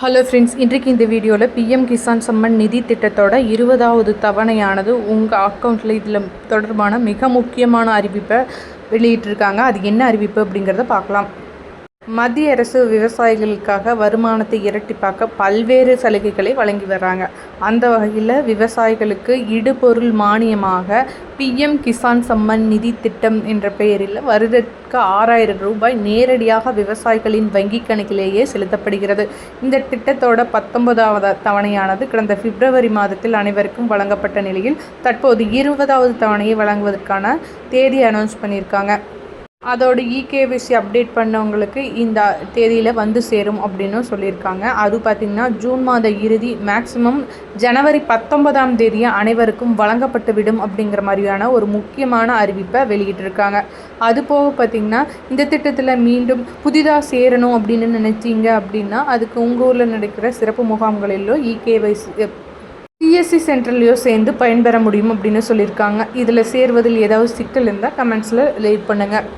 Hello friends இன்றைக்கு இந்த வீடியோவில் பிஎம் கிசான் சம்மன் நிதி திட்டத்தோட இருபதாவது தவணையானது உங்கள் அக்கௌண்ட்டில் இதில் தொடர்பான மிக முக்கியமான அறிவிப்பை வெளியிட்டிருக்காங்க. அது என்ன அறிவிப்பு அப்படிங்கிறத பார்க்கலாம். மத்திய அரசு விவசாயிகளுக்காக வருமானத்தை இரட்டிப்பாக்க பல்வேறு சலுகைகளை வழங்கி வர்றாங்க. அந்த வகையில் விவசாயிகளுக்கு இடுபொருள் மானியமாக பிஎம் கிசான் சம்மன் நிதி திட்டம் என்ற பெயரில் வருடத்துக்கு ஆறாயிரம் ரூபாய் நேரடியாக விவசாயிகளின் வங்கிக் கணக்கிலேயே செலுத்தப்படுகிறது. இந்த திட்டத்தோட பத்தொன்பதாவது தவணையானது கடந்த பிப்ரவரி மாதத்தில் அனைவருக்கும் வழங்கப்பட்ட நிலையில் தற்போது இருபதாவது தவணையை வழங்குவதற்கான தேதி அனௌன்ஸ் பண்ணியிருக்காங்க. அதோட இகேவிசி அப்டேட் பண்ணவங்களுக்கு இந்த தேதியில் வந்து சேரும் அப்படின்னு சொல்லியிருக்காங்க. அது பார்த்திங்கன்னா ஜூன் மாத இறுதி மேக்ஸிமம் ஜனவரி பத்தொன்பதாம் தேதியை அனைவருக்கும் வழங்கப்பட்டு விடும் அப்படிங்கிற மாதிரியான ஒரு முக்கியமான அறிவிப்பை வெளியிட்டிருக்காங்க. அது போக பார்த்திங்கன்னா இந்த திட்டத்தில் மீண்டும் புதிதாக சேரணும் அப்படின்னு நினச்சிங்க அப்படின்னா அதுக்கு உங்கள் ஊரில் நடக்கிற சிறப்பு முகாம்களிலோ இகேவைசி சிஎஸ்சி சென்டர்லேயோ சேர்ந்து பயன்பெற முடியும் அப்படின்னு சொல்லியிருக்காங்க. இதில் சேர்வதில் ஏதாவது சிக்கல் இருந்தால் கமெண்ட்ஸில் லேட் பண்ணுங்கள்